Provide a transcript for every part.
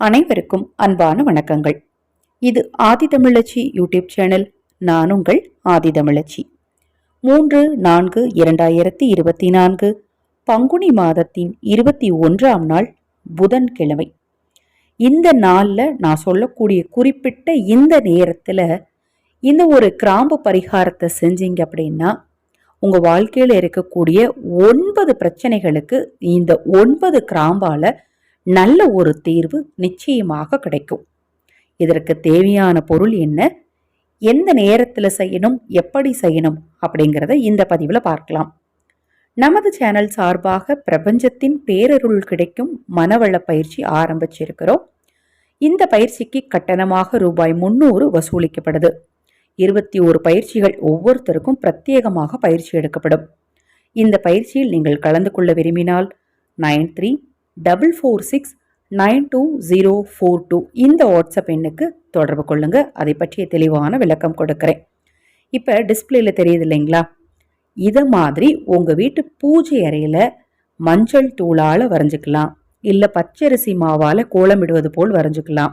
அனைவருக்கும் அன்பான வணக்கங்கள். இது ஆதிதமிழச்சி யூடியூப் சேனல் நான் உங்கள் ஆதிதமிழச்சி மூன்று நான்கு இரண்டாயிரத்தி இருபத்தி நான்கு பங்குனி மாதத்தின் இருபத்தி ஒன்றாம் நாள் புதன்கிழமை. இந்த நாளில் நான் சொல்லக்கூடிய குறிப்பிட்ட இந்த நேரத்தில் இந்த ஒரு கிராம்பு பரிகாரத்தை செஞ்சீங்க அப்படின்னா உங்கள் வாழ்க்கையில் இருக்கக்கூடிய ஒன்பது பிரச்சனைகளுக்கு இந்த ஒன்பது கிராம்பால் நல்ல ஒரு தீர்வு நிச்சயமாக கிடைக்கும். இதற்கு தேவையான பொருள் என்ன? எந்த நேரத்தில் செய்யணும்? எப்படி செய்யணும்? அப்படிங்கிறத இந்த பதிவில் பார்க்கலாம். நமது சேனல் சார்பாக பிரபஞ்சத்தின் பேரருள் கிடைக்கும் மனவள பயிற்சி ஆரம்பிச்சிருக்கிறோம். இந்த பயிற்சிக்கு கட்டணமாக ரூபாய் முன்னூறு வசூலிக்கப்படுது. இருபத்தி ஒரு பயிற்சிகள் ஒவ்வொருத்தருக்கும் பிரத்யேகமாக பயிற்சி எடுக்கப்படும். இந்த பயிற்சியில் நீங்கள் கலந்து கொள்ள விரும்பினால் nine three double four six nine two zero four two இந்த வாட்ஸ்அப் எண்ணுக்கு தொடர்பு கொள்ளுங்கள் அதை பற்றிய தெளிவான விளக்கம் கொடுக்குறேன். இப்போ டிஸ்பிளேல தெரியுது இல்லைங்களா? இதை மாதிரி உங்கள் வீட்டு பூஜை அறையில் மஞ்சள் தூளால் வரைஞ்சிக்கலாம். இல்லை பச்சரிசி மாவால் கோலமிடுவது போல் வரைஞ்சிக்கலாம்.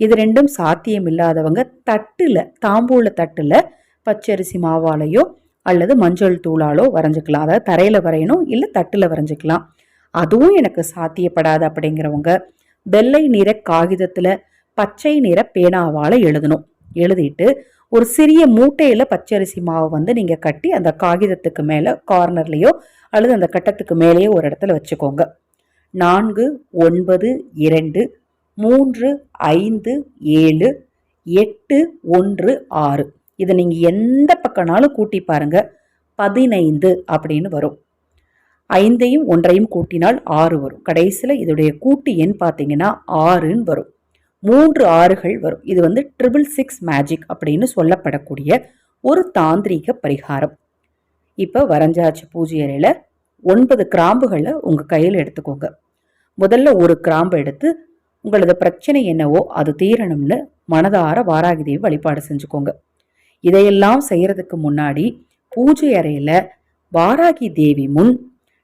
இது ரெண்டும் சாத்தியம் இல்லாதவங்க தட்டில் தாம்பூல தட்டில் பச்சரிசி மாவாலையோ அல்லது மஞ்சள் தூளாலோ வரைஞ்சிக்கலாம். அதாவது தரையில் வரையணும் இல்லை தட்டில் வரைஞ்சிக்கலாம். அதுவும் எனக்கு சாத்தியப்படாது அப்படிங்கிறவங்க வெள்ளை நிற காகிதத்தில் பச்சை நிற பேனாவால் எழுதணும். எழுதிட்டு ஒரு சிறிய மூட்டையில் பச்சரிசி மாவை வந்து நீங்கள் கட்டி அந்த காகிதத்துக்கு மேலே கார்னர்லேயோ அல்லது அந்த கட்டத்துக்கு மேலேயோ ஒரு இடத்துல வச்சுக்கோங்க. நான்கு ஒன்பது இரண்டு மூன்று ஐந்து ஏழு எட்டு ஒன்று ஆறு. இதை நீங்கள் எந்த பக்கம்னாலும் கூட்டி பாருங்கள் பதினைந்து அப்படின்னு வரும். ஐந்தையும் ஒன்றையும் கூட்டினால் ஆறு வரும். கடைசியில் இதோடைய கூட்டு எண் பார்த்தீங்கன்னா ஆறுன்னு வரும். மூன்று ஆறுகள் வரும். இது வந்து ட்ரிபிள் சிக்ஸ் மேஜிக் அப்படின்னு சொல்லப்படக்கூடிய ஒரு தாந்திரீக பரிகாரம். இப்போ வரைஞ்சாச்சு பூஜை அறையில் ஒன்பது கிராம்புகளை உங்கள் கையில் எடுத்துக்கோங்க. முதல்ல ஒரு கிராம்பு எடுத்து உங்களது பிரச்சனை என்னவோ அது தீரணும்னு மனதார வாராகிதேவி வழிபாடு செஞ்சுக்கோங்க. இதையெல்லாம் செய்கிறதுக்கு முன்னாடி பூஜை அறையில் வாராகி தேவி முன்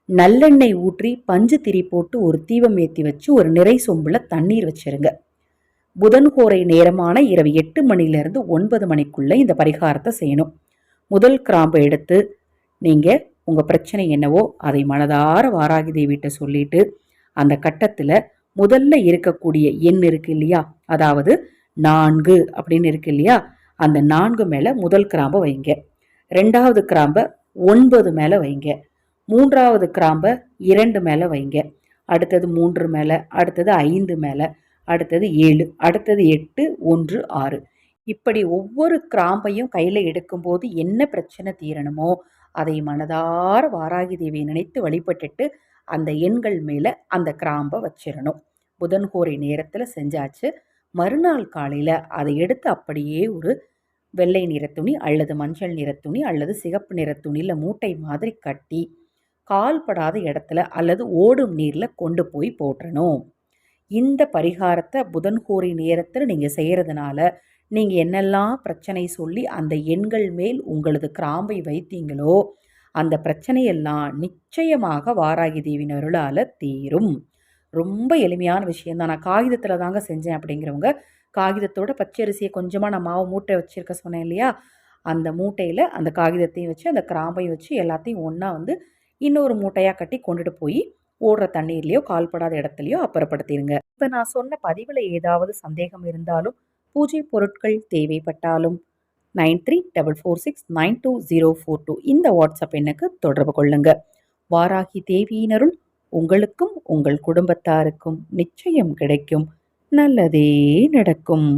நல்லெண்ணெய் ஊற்றி பஞ்சு திரி போட்டு ஒரு தீபம் ஏற்றி வச்சு ஒரு நிறை சொம்பில் தண்ணீர் வச்சிருங்க. புதன்கோரை நேரமான இரவு எட்டு மணிலேருந்து ஒன்பது மணிக்குள்ளே இந்த பரிகாரத்தை செய்யணும். முதல் கிராம்பை எடுத்து நீங்கள் உங்கள் பிரச்சனை என்னவோ அதை மனதார வாராகி தேவிட்ட சொல்லிட்டு அந்த கட்டத்தில் முதல்ல இருக்கக்கூடிய எண் இருக்கு இல்லையா? அதாவது நான்கு அப்படின்னு இருக்கு இல்லையா? அந்த நான்கு மேலே முதல் கிராம்பை வைங்க. ரெண்டாவது கிராம்பை ஒன்பது மேலே வைங்க. மூன்றாவது கிராம்பை இரண்டு மேலே வைங்க. அடுத்தது மூன்று மேலே அடுத்தது ஐந்து மேலே அடுத்தது ஏழு அடுத்தது எட்டு ஒன்று ஆறு. இப்படி ஒவ்வொரு கிராம்பையும் கையில் எடுக்கும்போது என்ன பிரச்சனை தீரணுமோ அதை மனதார வாராகி தேவியை நினைத்து வழிபட்டுட்டு அந்த எண்கள் மேலே அந்த கிராம்பை வச்சிடணும் புதன்கோரை நேரத்தில் செஞ்சாச்சு. மறுநாள் காலையில் அதை எடுத்து அப்படியே ஒரு வெள்ளை நிற துணி அல்லது மஞ்சள் நிற துணி அல்லது சிகப்பு நிற துணியில் மூட்டை மாதிரி கட்டி கால்படாத இடத்துல அல்லது ஓடும் நீரில் கொண்டு போய் போட்டுறணும் இந்த பரிகாரத்தை புதன் கோரி நேரத்தில் நீங்கள் செய்கிறதுனால நீங்கள் என்னெல்லாம் பிரச்சனை சொல்லி அந்த எண்கள் மேல் உங்களது கிராம்பை வைத்தீங்களோ அந்த பிரச்சனையெல்லாம் நிச்சயமாக வாராகி தேவியின் அருளால் தீரும். ரொம்ப எளிமையான விஷயந்தான் நான் காகிதத்தில் தாங்க செஞ்சேன் அப்படிங்கிறவங்க காகிதத்தோட பச்சரிசியை கொஞ்சமாக நான் மாவு மூட்டை வச்சுருக்க சொன்னேன் இல்லையா? அந்த மூட்டையில் அந்த காகிதத்தையும் வச்சு அந்த கிராம்பையும் வச்சு எல்லாத்தையும் ஒன்றா வந்து இன்னொரு மூட்டையாக கட்டி கொண்டுட்டு போய் ஓடுற தண்ணீர்லேயோ கால்படாத இடத்துலையோ அப்புறப்படுத்திடுங்க இப்போ நான் சொன்ன பதிவில் ஏதாவது சந்தேகம் இருந்தாலும் பூஜை பொருட்கள் தேவைப்பட்டாலும் nine three double four six nine two zero four two இந்த வாட்ஸ்அப் எண்ணுக்கு தொடர்பு கொள்ளுங்க. வாராகி தேவியினருள் உங்களுக்கும் உங்கள் குடும்பத்தாருக்கும் நிச்சயம் கிடைக்கும். நல்லதே நடக்கும்.